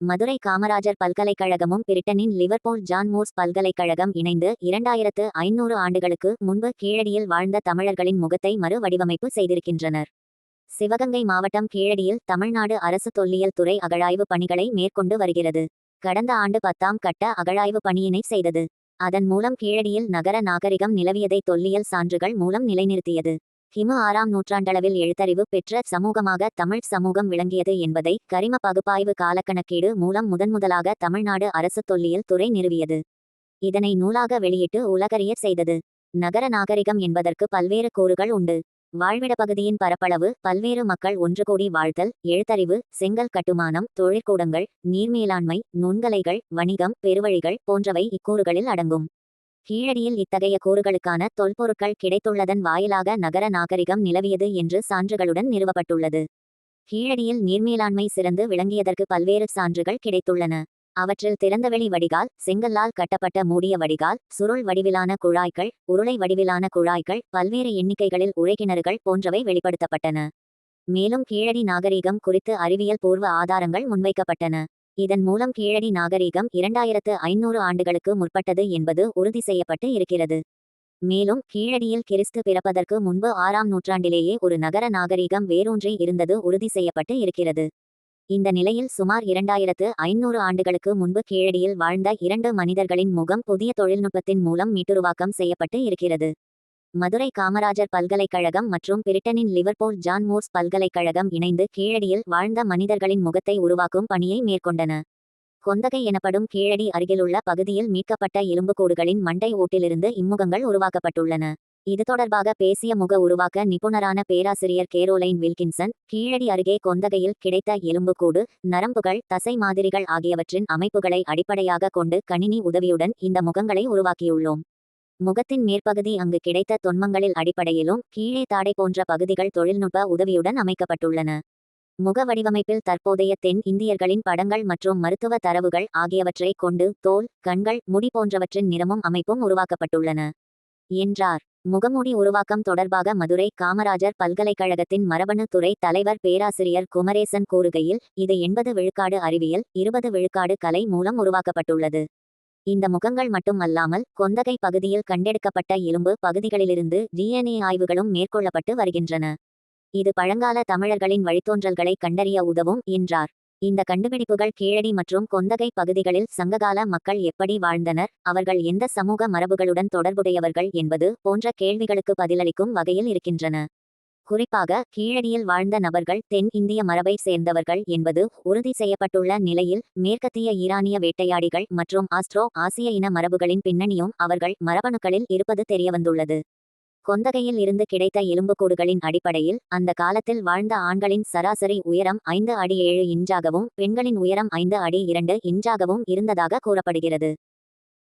மதுரை காமராஜர் பல்கலைக்கழகமும் பிரிட்டனின் Liverpool John Moore's பல்கலைக்கழகம் இணைந்து இரண்டாயிரத்து ஐநூறு ஆண்டுகளுக்கு முன்பு கீழடியில் வாழ்ந்த தமிழர்களின் முகத்தை மறு வடிவமைப்பு செய்திருக்கின்றனர். சிவகங்கை மாவட்டம் கீழடியில் தமிழ்நாடு அரசு தொல்லியல் துறை அகழாய்வு பணிகளை மேற்கொண்டு வருகிறது. கடந்த ஆண்டு பத்தாம் கட்ட அகழாய்வு பணியினை செய்தது. அதன் மூலம் கீழடியில் நகர நாகரிகம் நிலவியதை தொல்லியல் சான்றுகள் மூலம் நிலைநிறுத்தியது. கிமு ஆறாம் நூற்றாண்டளவில் எழுத்தறிவு பெற்ற சமூகமாக தமிழ் சமூகம் விளங்கியது என்பதை கரிம பகுப்பாய்வு காலக்கணக்கீடு மூலம் முதன்முதலாக தமிழ்நாடு அரசு தொல்லியல் துறை நிறுவியது. இதனை நூலாக வெளியிட்டு உலகறிய செய்தது. நகர நாகரிகம் என்பதற்கு பல்வேறு கூறுகள் உண்டு. வாழ்விட பகுதியின் பரப்பளவு பல்வேறு மக்கள் ஒன்று கூடி வாழ்தல் எழுத்தறிவு செங்கல் கட்டுமானம் தொழிற்கூடங்கள் நீர்மேலாண்மை நுண்கலைகள் வணிகம் பெருவழிகள் போன்றவை இக்கூறுகளில் அடங்கும். கீழடியில் இத்தகைய கூறுகளுக்கான தொல்பொருட்கள் கிடைத்துள்ளதன் வாயிலாக நகர நாகரிகம் நிலவியது என்று சான்றுகளுடன் நிறுவப்பட்டுள்ளது. கீழடியில் நீர்மேலாண்மை சிறந்து விளங்கியதற்கு பல்வேறு சான்றுகள் கிடைத்துள்ளன. அவற்றில் திறந்தவெளி வடிகால் செங்கல்லால் கட்டப்பட்ட மூடிய வடிகால் சுருள் வடிவிலான குழாய்கள் உருளை வடிவிலான குழாய்கள் பல்வேறு எண்ணிக்கைகளில் உரைக்கிணறுகள் போன்றவை வெளிப்படுத்தப்பட்டன. மேலும் கீழடி நாகரீகம் குறித்து அறிவியல் பூர்வ ஆதாரங்கள் முன்வைக்கப்பட்டன. இதன் மூலம் கீழடி நாகரீகம் இரண்டாயிரத்து ஐநூறு ஆண்டுகளுக்கு முற்பட்டது என்பது உறுதி செய்யப்பட்டு இருக்கிறது. மேலும் கீழடியில் கிறிஸ்து பிறப்பதற்கு முன்பு ஆறாம் நூற்றாண்டிலேயே ஒரு நகர நாகரீகம் வேரூன்றி இருந்தது உறுதி செய்யப்பட்டு இருக்கிறது. இந்த நிலையில் சுமார் இரண்டாயிரத்து ஐநூறு ஆண்டுகளுக்கு முன்பு கீழடியில் வாழ்ந்த இரண்டு மனிதர்களின் முகம் புதிய தொழில்நுட்பத்தின் மூலம் மீட்டுருவாக்கம் செய்யப்பட்டு இருக்கிறது. மதுரை காமராஜர் பல்கலைக்கழகம் மற்றும் பிரிட்டனின் லிவர்பூல் ஜான் மோர்ஸ் பல்கலைக்கழகம் இணைந்து கீழடியில் வாழ்ந்த மனிதர்களின் முகத்தை உருவாக்கும் பணியை மேற்கொண்டன. கொந்தகை எனப்படும் கீழடி அருகிலுள்ள பகுதியில் மீட்கப்பட்ட எலும்புக்கூடுகளின் மண்டை ஓட்டிலிருந்து இம்முகங்கள் உருவாக்கப்பட்டுள்ளன. இது தொடர்பாக பேசிய முக உருவாக்க நிபுணரான பேராசிரியர் கேரோலைன் வில்கின்சன் கீழடி அருகே கொந்தகையில் கிடைத்த எலும்புக்கூடு நரம்புகள் தசை மாதிரிகள் ஆகியவற்றின் அமைப்புகளை அடிப்படையாக கொண்டு கணினி உதவியுடன் இந்த முகங்களை உருவாக்கியுள்ளோம். முகத்தின் மேற்பகுதி அங்கு கிடைத்த தொன்மங்களில் அடிப்படையிலும் கீழே தாடை போன்ற பகுதிகள் தொழில்நுட்ப உதவியுடன் அமைக்கப்பட்டுள்ளன. முக வடிவமைப்பில் தற்போதைய தென் இந்தியர்களின் படங்கள் மற்றும் மருத்துவ தரவுகள் ஆகியவற்றை கொண்டு தோல் கண்கள் முடி போன்றவற்றின் நிறமும் அமைப்பும் உருவாக்கப்பட்டுள்ளன. என்றார். முகமூடி உருவாக்கம் தொடர்பாக மதுரை காமராஜர் பல்கலைக்கழகத்தின் மரபணு துறை தலைவர் பேராசிரியர் குமரேசன் கூறுகையில் இது எண்பது விழுக்காடு அறிவியல் இருபது விழுக்காடு கலை மூலம் உருவாக்கப்பட்டுள்ளது. இந்த முகங்கள் மட்டும் அல்லாமல் கொந்தகை பகுதியில் கண்டெடுக்கப்பட்ட எலும்பு பகுதிகளிலிருந்து டிஎன்ஏ ஆய்வுகளும் மேற்கொள்ளப்பட்டு வருகின்றன. இது பழங்கால தமிழர்களின் வழித்தோன்றல்களை கண்டறிய உதவும் என்றார். இந்த கண்டுபிடிப்புகள் கீழடி மற்றும் கொந்தகை பகுதிகளில் சங்ககால மக்கள் எப்படி வாழ்ந்தனர் அவர்கள் எந்த சமூக மரபுகளுடன் தொடர்புடையவர்கள் என்பது போன்ற கேள்விகளுக்கு பதிலளிக்கும் வகையில் இருக்கின்றன. குறிப்பாக கீழடியில் வாழ்ந்த நபர்கள் தென் இந்திய மரபை சேர்ந்தவர்கள் என்பது உறுதி செய்யப்பட்டுள்ள நிலையில் மேற்கத்திய ஈரானிய வேட்டையாடிகள் மற்றும் ஆஸ்ட்ரோ ஆசிய இன மரபுகளின் பின்னணியும் அவர்கள் மரபணுக்களில் இருப்பது தெரியவந்துள்ளது. கொந்தகையில் இருந்து கிடைத்த எலும்புக்கூடுகளின் அடிப்படையில் அந்த காலத்தில் வாழ்ந்த ஆண்களின் சராசரி உயரம் ஐந்து அடி ஏழு இன்றாகவும் பெண்களின் உயரம் ஐந்து அடி இரண்டு இன்றாகவும் இருந்ததாக கூறப்படுகிறது.